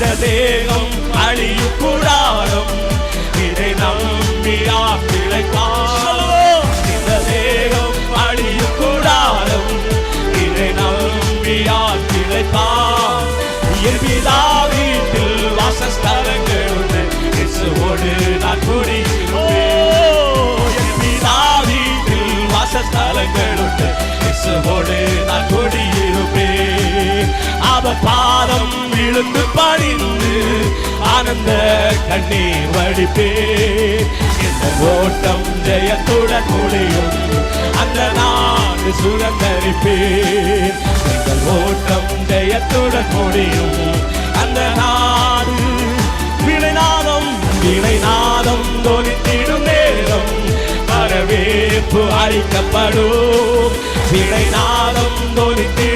இந்த தேகம் அழியும் கூடாரம். இதை நம்பி ஆப்பிழைப்பார் இந்த தேகம் அழியும் கூடாரம். இதை நம்பி ஆப்பிழைப்பார் இயற்பிதா வீட்டில் வாசஸ்தலங்கள் உண்டு இயேசுவோடு நான் குடியிருப்பேன் இயற்பிதா வீட்டில் வாசஸ்தலங்கள் உண்டு இயேசுவோடு நான் குடியிருப்பேன் அவ பாதம் இழுத்து பாடிந்து ஆனந்த கண்ணீர் வடிப்பேன் இந்த ஓட்டம் ஜெயத்துடன் முடியும் அந்த நாடு சுதந்தரிப்பேன் எங்கள் ஓட்டம் ஜெயத்துடன் முடியும் அந்த நாடு விளைநாதம் விளைநாதம் தொனித்திடும் நேரம். வரவேற்பு அளிக்கப்படும். விளைநாதம் தொனித்திடும்